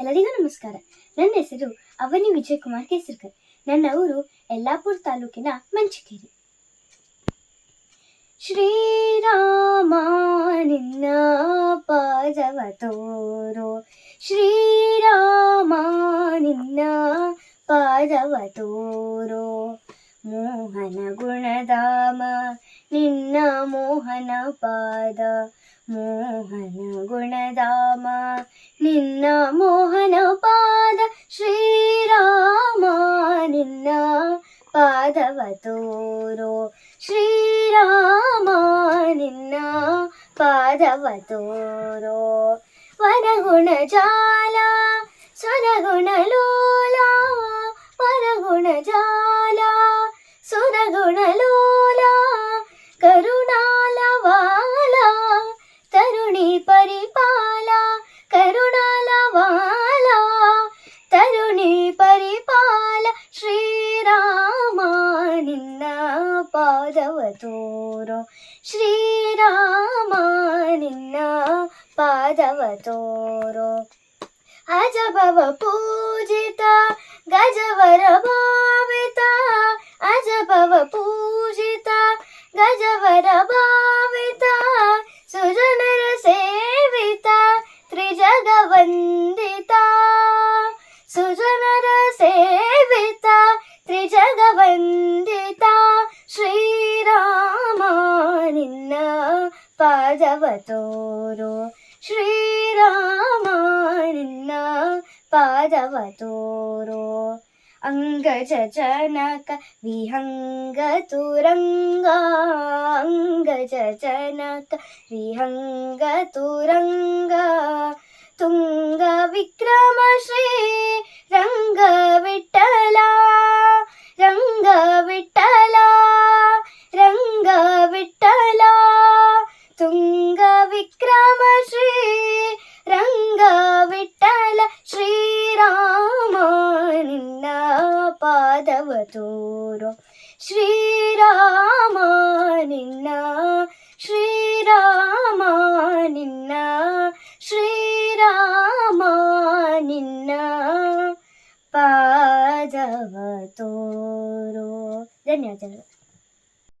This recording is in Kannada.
ಎಲ್ಲರಿಗೂ ನಮಸ್ಕಾರ. ನನ್ನ ಹೆಸರು ಅವನಿ ವಿಜಯ್ ಕುಮಾರ್ ಕೇಸರ್ಕರ್. ನನ್ನ ಊರು ಯಲ್ಲಾಪುರ ತಾಲೂಕಿನ ಮಂಚಿಕೇರಿ. ಶ್ರೀರಾಮ ನಿನ್ನ ಪಾದವ ತೋರೋ. ಶ್ರೀರಾಮ ನಿನ್ನ ಪಾದವ ತೋರೋ. ಮೋಹನ ಗುಣಧಾಮ, ನಿನ್ನ ಮೋಹನ ಪಾದ. ಮೋಹನ ಗುಣಧಾಮ, ನಿನ್ನ ಮೋಹನ പാദ ശ്രീരാമാനിന്ന പാദവതോരോ. ശ്രീരാമാനിന്ന പാദവതോരോ. വനഗുണജാല സ്വരഗുണലോല വനഗുണജാല സുരഗുണലോല കരുണാലവാല തരുണി പരി ತೋರೋ ಶ್ರೀರಾಮ ನಿನ್ನ ಪಾದವ ತೋರೋ ಅಜಭವ ಪೂಜಿತ ಗಜವರ ಭಾವಿತ ಅಜಭವ ಪೂಜಿತ ಗಜವರ ಭಾವಿತ ಸುಜನರ ಸೇವಿತ ತ್ರಿಜಗ ವಂದಿತ ಸುಜನರ पादवतोरो श्रीरामान्न पादवतोरो अङ्गज चणक विहङ्गतुरङ्गा अङ्गज चणक विहङ्गतुरङ्गविक्रम श्रीरङ्गविठला रङ्गविट्टला रङ्गविठल ಪಾದವ ತೋರೋ ಶ್ರೀರಾಮ ನಿನ್ನ ಶ್ರೀರಾಮ ನಿನ್ನ ಶ್ರೀರಾಮ ನಿನ್ನ ಪಾದವ ತೋರೋ ಧನ್ಯವಾದಗಳು